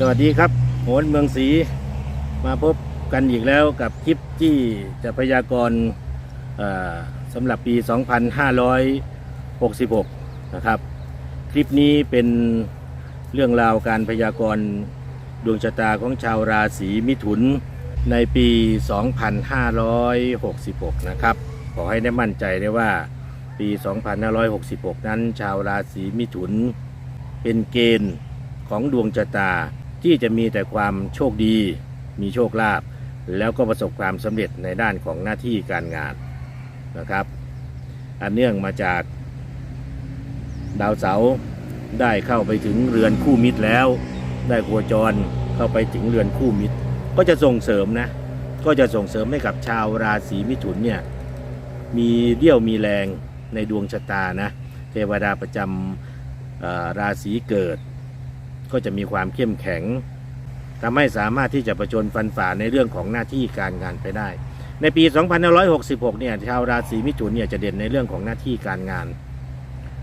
สวัสดีครับโหนเมืองศรีมาพบกันอีกแล้วกับคลิปที่จะพยากรณ์สำหรับปี 2566 นะครับ คลิปนี้เป็นเรื่องราวการพยากรณ์ดวงชะตาของชาวราศีมิถุนในปี 2566 นะครับ ขอให้ได้มั่นใจได้ว่าปี 2566 นั้นชาวราศีมิถุนเป็นเกณฑ์ของดวงชะตา ที่จะมีแต่ความโชคดี มีโชคลาภแล้วก็ประสบความสำเร็จในด้านของหน้าที่การงานนะครับ อันเนื่องมาจากดาวเสาร์ได้เข้าไปถึงเรือนคู่มิตรแล้ว ได้โคจรเข้าไปถึงเรือนคู่มิตร ก็จะส่งเสริมนะก็จะส่งเสริมให้กับชาวราศีมิถุนเนี่ยมีเรี่ยวมีแรงในดวงชะตานะเทวดาประจำราศีเกิด ก็จะมีความเข้มแข็งทำให้สามารถที่จะประจนฟันฝ่าในเรื่องของหน้าที่การงานไปได้ ในปี 2566 เนี่ยชาวราศีมิถุนเนี่ยจะเด่นในเรื่องของหน้าที่การงาน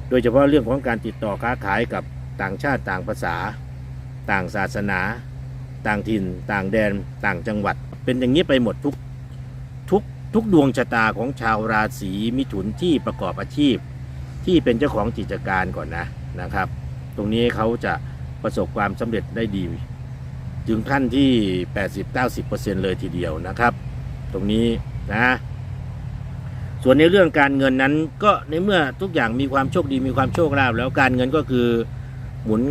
โดยเฉพาะเรื่องของการติดต่อค้าขายกับต่างชาติต่างภาษา ต่างศาสนา ต่างถิ่น ต่างแดน ต่างจังหวัด เป็นอย่างนี้ไปหมดทุกทุกทุกดวงชะตาของชาวราศีมิถุนที่ประกอบอาชีพ ที่เป็นเจ้าของกิจการก่อนนะนะครับ ตรงนี้เขาจะ ประสบความสำเร็จได้ดี ถึงขั้นที่ 80-90%เลยทีเดียวนะครับ ตรงนี้นะ ส่วนในเรื่องการเงินนั้นก็ในเมื่อทุกอย่างมีความโชคดีมีความโชคลาภแล้วการเงินก็คือหมุน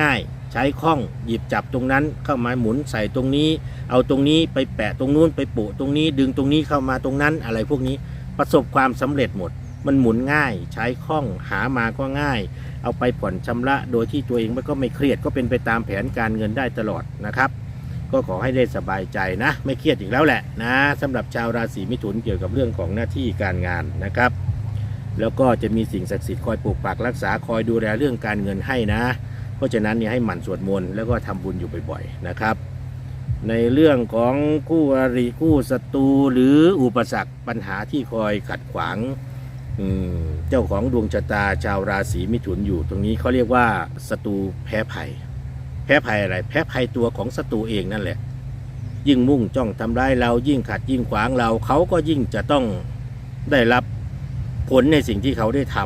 ง่ายใช้คล่องหยิบจับตรงนั้นเข้ามาหมุนใส่ตรงนี้ เอาตรงนี้ไปแปะตรงนู้นไปปะตรงนี้ ดึงตรงนี้เข้ามาตรงนั้นอะไรพวกนี้ประสบความสำเร็จหมด มันหมุนง่ายใช้คล่องหามาก็ง่าย เอาไปผ่อนชำระโดยที่ตัวเองมันก็ไม่เครียดก็เป็นไปตามแผนการเงินได้ตลอดนะครับ ก็ขอให้ได้สบายใจนะ ไม่เครียดอีกแล้วแหละนะสำหรับชาวราศีมิถุนเกี่ยวกับเรื่องของหน้าที่การงานนะครับ แล้วก็จะมีสิ่งศักดิ์สิทธิ์คอยปกปักรักษาคอยดูแลเรื่องการเงินให้นะ เพราะฉะนั้นเนี่ยให้หมั่นสวดมนต์แล้วก็ทำบุญอยู่บ่อยๆนะครับในเรื่องของคู่อริคู่ศัตรูหรืออุปสรรคปัญหาที่คอยขัดขวาง อืมเจ้าของดวงชะตาชาวราศีมิถุนอยู่ ตรงนี้เขาเรียกว่าศัตรูแพ้ภัย แพ้ภัยอะไร แพ้ภัยตัวของศัตรูเองนั่นแหละ ยิ่งมุ่งจ้องทำร้ายเรายิ่งขัดยิ่งขวางเราเขาก็ยิ่งจะต้องได้รับผลในสิ่งที่เขาได้ท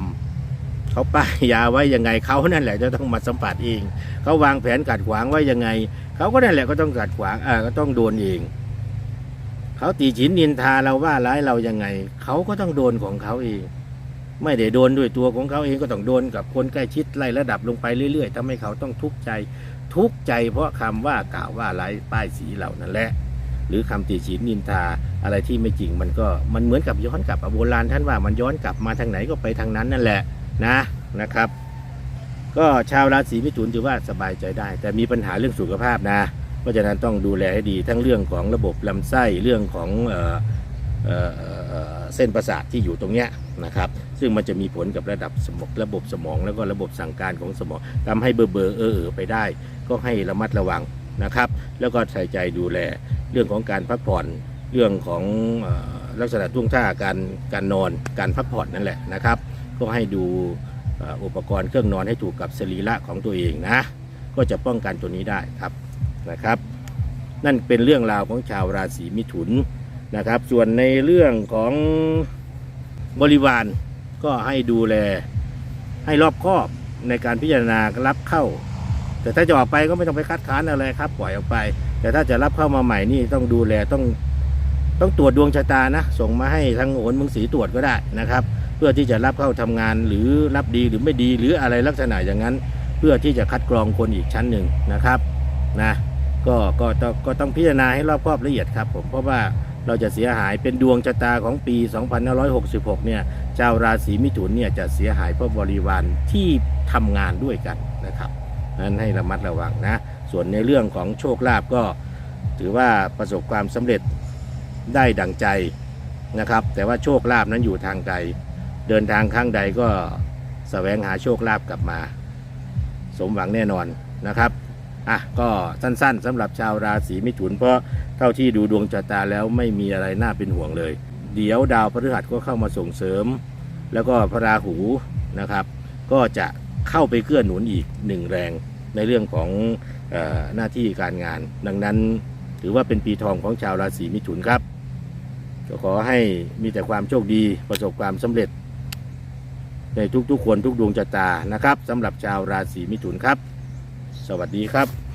ำเขาป้ายยาไว้ยังไงเขานั่นแหละจะต้องมาสัมผัสเอง เขาวางแผนขัดขวางไว้ยังไง เขาก็นั่นแหละก็ต้องขัดขวางเออก็ต้องโดนเอง เขาตีฉินนินทาเราว่าร้ายเรายังไง เขาก็ต้องโดนของเขาเอง ไม่ได้โดนด้วยตัวของเขาเองก็ต้องโดนกับคนใกล้ชิดไล่ระดับลงไปเรื่อยๆทำให้เขาต้องทุกข์ใจ ทุกข์ใจเพราะคำว่ากล่าวว่าร้ายป้ายสีเหล่านั้นแหละ หรือคำตีฉินนินทาอะไรที่ไม่จริงมันก็มันเหมือนกับย้อนกลับอโบราณท่านว่ามันย้อนกลับมาทางไหนก็ไปทางนั้นนั่นแหละนะนะครับ ก็ชาวราศีมิถุนถือว่าสบายใจได้ แต่มีปัญหาเรื่องสุขภาพนะ ราะฉะนั้นต้องดูแลให้ดีทั้งเรื่องของระบบลำไส้เรื่องของเออเออเส้นประสาทที่อยู่ตรงเนี้ยนะครับ ซึ่งมันจะมีผลกับระดับสมองระบบสมองแล้วก็ระบบสั่งการของสมองทำให้เบอร์เบอร์เออเออไปได้ ก็ให้ระมัดระวังนะครับ แล้วก็ใส่ใจดูแลเรื่องของการพักผ่อนเรื่องของออลักษณะท่วงท่าการการนอนการพักผ่อนนั่นแหละนะครับ ก็ให้ดูอุปกรณ์เครื่องนอนให้ถูกกับสรีระของตัวเองนะ ก็จะป้องกันตัวนี้ได้ครับ นะครับ นั่นเป็นเรื่องราวของชาวราศีมิถุนนะครับ ส่วนในเรื่องของบริวารก็ให้ดูแลให้รอบคอบในการพิจารณารับเข้า แต่ถ้าจะออกไปก็ไม่ต้องไปคัดค้านอะไรครับ ปล่อยออกไป แต่ถ้าจะรับเข้ามาใหม่นี่ต้องดูแลต้องต้องตรวจดวงชะตานะ ส่งมาให้ทางโหนเมืองศรีตรวจก็ได้นะครับ เพื่อที่จะรับเข้าทำงานหรือรับดีหรือไม่ดีหรืออะไรลักษณะอย่างนั้น เพื่อที่จะคัดกรองคนอีกชั้นหนึ่งนะครับนะ ก็ก็ต้องก็ต้องพิจารณาให้รอบคอบละเอียดครับผมเพราะว่าเราจะเสียหายเป็นดวงชะตาของปี 2566 เนี่ยชาวราศีมิถุนเนี่ยจะเสียหายเพราะบริวารที่ทำงานด้วยกันนะครับนั้นให้ระมัดระวังนะ ส่วนในเรื่องของโชคลาภก็ถือว่าประสบความสำเร็จได้ดังใจนะครับ แต่ว่าโชคลาภนั้นอยู่ทางไกลเดินทางข้างใดก็แสวงหาโชคลาภกลับมา สมหวังแน่นอนนะครับ อะก็สั้นๆสำหรับชาวราศีมิถุน เพราะเท่าที่ดูดวงชะตาแล้วไม่มีอะไรน่าเป็นห่วงเลย เดี๋ยวดาวพฤหัสก็เข้ามาส่งเสริม แล้วก็พระราหูนะครับ ก็จะเข้าไปเกื้อหนุนอีกหนึ่งแรงในเรื่องของออหน้าที่การงาน ดังนั้นถือว่าเป็นปีทองของชาวราศีมิถุนครับก็ขอให้มีแต่ความโชคดีประสบความสำเร็จ ในทุกๆคนทุกดวงชะตานะครับสำหรับชาวราศีมิถุนครับ สวัสดีครับ